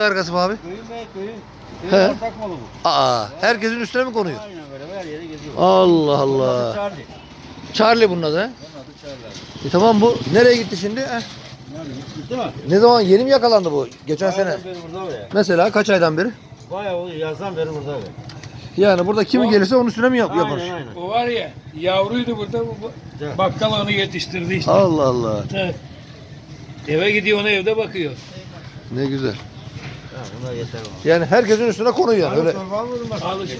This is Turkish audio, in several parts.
Arkası mı abi? Köyün be köyün. He. Köyün ortak malı bu. Aa, herkesin üstüne mi konuyor? Aynen böyle her yere geziyor. Allah Bunun adı Allah. Charlie. Charlie bunun adı he? Bunun adı Charlie. E tamam bu nereye gitti şimdi? Heh. Yani gitti mi? Ne zaman yeni mi yakalandı bu? Geçen sene. Bayağıdan beri burada be. Mesela kaç aydan beri? Bayağı oluyor yazdan beri burada be. Yani burada kimi gelirse onun üstüne mi yap yapar? Aynen aynen. O var ya yavruydu burada bu, bu- Evet. bakkal onu yetiştirdi işte. Allah Allah. Evet. Eve gidiyor ona evde bakıyor. Ne güzel. Bunlar yeter bana. Yani herkesin üstüne konuyor yani. Öyle. Al işte.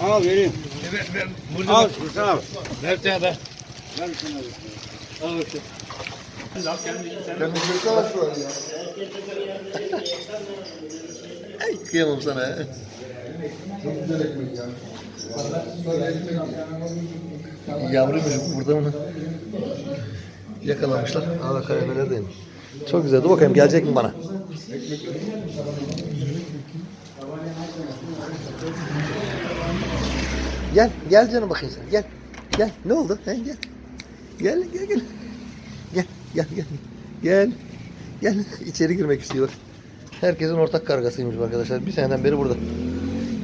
Al vereyim. Ver, ver, burada Al bak. Hüseyin abi. Ver bir tane daha. Al işte. Ay kıyamam sana ya. Yavruymuş burada onu. Yakalamışlar. Aa karamelerdeymiş. Çok güzel. Bakayım gelecek mi bana? Gel, gel canım bakayım sen. Gel. Gel. Ne oldu? He, gel. Gel, gel, gel. Gel, gel, gel. Gel. Gel. İçeri girmek istiyor. Herkesin ortak kargasıymış arkadaşlar. Bir seneden beri burada.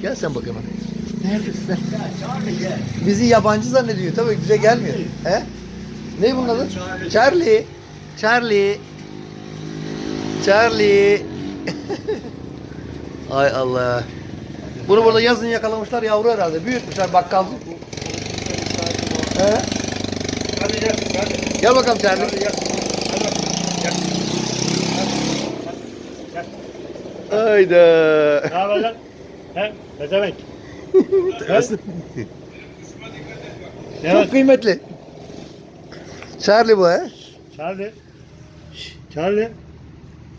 Gel sen bakayım. Neredesin sen? Bizi yabancı zannediyor. Tabii bize gelmiyor. He? Ne bunun adı? Charlie. Charlie. Charlie. Ay Allah. Bunu burada yazın yakalamışlar yavru herhalde. Büyütmüşler bakkalcı. He? Hadi gel. Hadi. Gel bakalım Charlie. Hadi gel. Hayda. Ne haber lan? He? Ne demek? Çok kıymetli. Charlie bu he. Charlie. Charlie.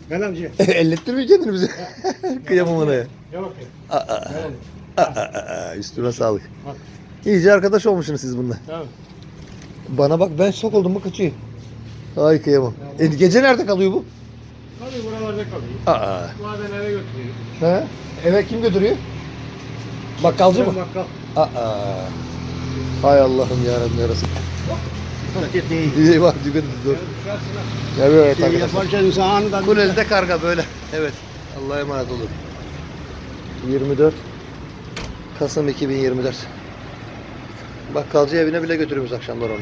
Gel amca. Ellettirmiyor kendini bize. Kıyamam ona ya. Gel bakayım. Aa, aa, aa, aa, Üstüne sağlık. İyice arkadaş olmuşsunuz siz bununla. Tamam. Bana bak ben sok oldum mu kaçıyor. Ay kıyamam. E, gece nerede kalıyor bu? Hadi buralarda kalıyor. Aa. Bazen eve götürüyor. He? Eve kim götürüyor? Bakkalcı mı? Bakkal. Aa. Hay Allah'ım yarabbim İyi dikkat et dur. Evet Şey arkadaşlar. yaparken insan anında Kuleli'de karga böyle. Evet. Allah'a emanet olun. 24 Kasım 2024. Bakkalcı evine bile götürüyoruz akşamlar onu.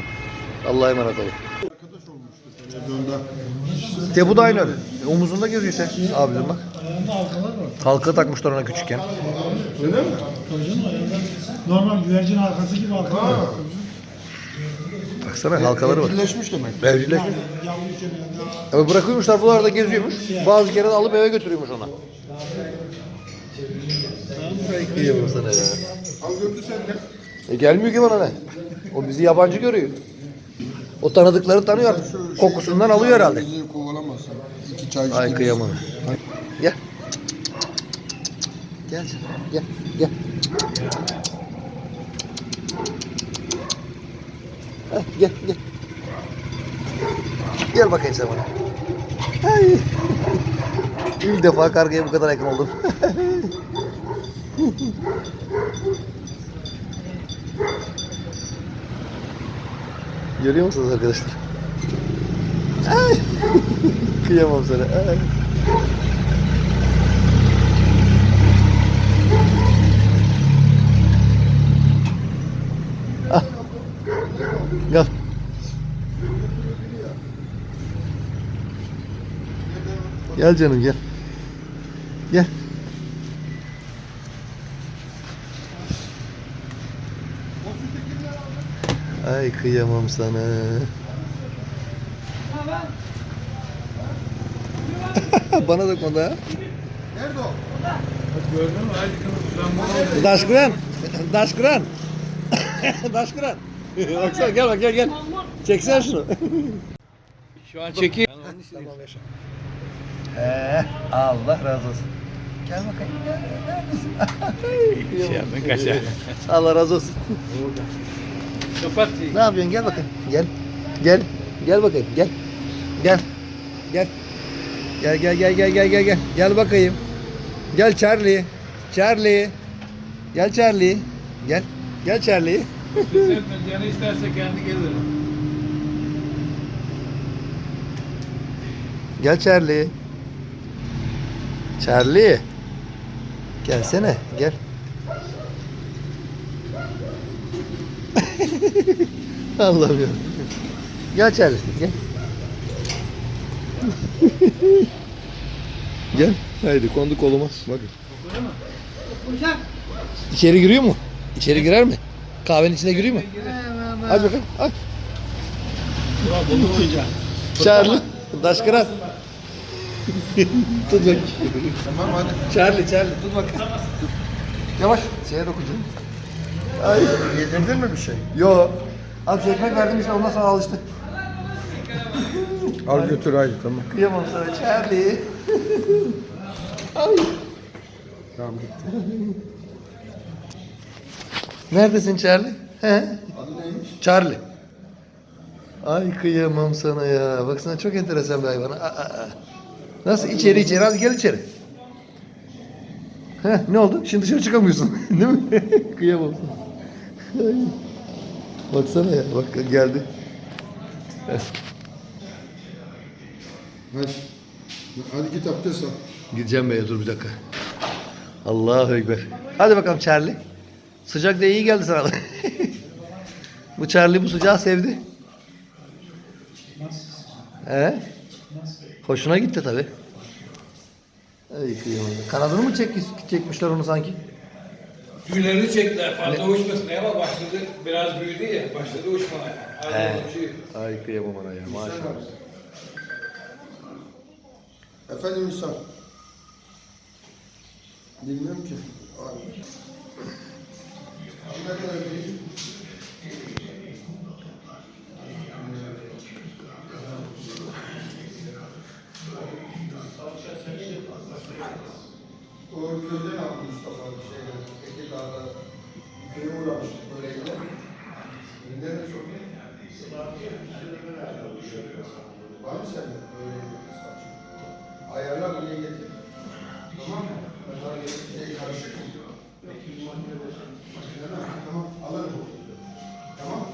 Allah'a emanet olun. De bu da aynı öyle. Omuzunda geziyor sen. Abicim bak. Halka takmışlar ona küçükken. Normal güvercin arkası gibi arkası. Baksana halkaları var. Birleşmiş demek. Evcilleşmiş. Ama bırakıyormuşlar buralarda geziyormuş. Bazı kere de alıp eve götürüyormuş ona. Kıyamam sana ya. Al gördü sen de. E gelmiyor ki bana ne? O bizi yabancı görüyor. O tanıdıkları tanıyor artık. Kokusundan alıyor herhalde. Bizi kovalamazsın. İki çay Ay kıyamam. Gel. Gel canım. Gel. Gel. Heh, gel gel. Gel bakayım sen bana. Ay. İlk defa kargaya bu kadar yakın oldum. Görüyor musunuz arkadaşlar? Ay. Kıyamam sana. Ay. Ah. Gel. Gel canım gel. Gel. Ay kıyamam sana. Bana da konu ha. Gördün mü? Hadi Daşkuran. Daşkuran. Daşkuran. Baksana gel bak gel gel. Çeksene şunu. Şu an çekiyor. Ee, Allah razı olsun. Gel bakayım. Gel. Şey yapma kaçar. Allah razı olsun. Kapat. Ne yapıyorsun? Gel bakayım. Gel. Gel. Gel bakayım. Gel. Gel. Gel. Gel gel gel gel gel gel gel. Gel bakayım. Gel Charlie. Charlie. Gel Charlie. Gel. Gel Charlie. Canı isterse kendi gelir. Gel Charlie. Charlie. Gelsene gel. Allah'ım ya. Gel Charlie gel. gel. Haydi kondu koluma. Bakın. İçeri giriyor mu? İçeri girer mi? Kahvenin içine giriyor mu? Hadi bakalım. Hadi. Charlie. Taş kırar. tut bak. Tamam hadi. Charlie, Charlie tut bak. Yavaş. Şeye dokuncun. Ay. Yedirdin mi bir şey? Yo. Az ekmek verdim işte ondan sonra alıştı. Al götür haydi tamam. Kıyamam sana Charlie. Ay. Tamam gitti. Neredesin Charlie? He? Adı neymiş? Charlie. Ay kıyamam sana ya. Baksana çok enteresan bir hayvan. Aa, aa. Nasıl? İçeri içeri. Hadi gel içeri. Heh, ne oldu? Şimdi dışarı çıkamıyorsun. Değil mi? kıyamam. Baksana ya. Bak geldi. Hadi. Hadi git abdest al. Gideceğim be dur bir dakika. Allahu Ekber. Hadi bakalım Charlie. Sıcak da iyi geldi sana. bu Charlie bu sıcağı sevdi. He? Hoşuna gitti tabi. Ay kıyamam. Kanadını mı çek, çekmişler onu sanki? Tüylerini çektiler fazla uçmasın. Ama başladı biraz büyüdü ya. Başladı uçmaya. He. Ay kıyamam ona ya maşallah. Efendim İhsan. Bilmiyorum ki. Abi. O köyden aldı Mustafa bir şeyler. Tekirdağ'da köye uğramıştık böyle yine. Nereye sokuyor? Var mı sende böyle? Ayarla buraya getir. Tamam mı? Getir şey karışık mı? Tamam, alırım. Tamam.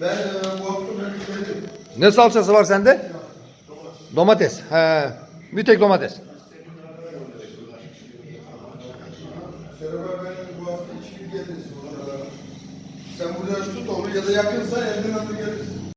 Ben e, bu hafta ben söyledim. Ne salçası var sende? Domates. He. Bir tek domates. Bu hafta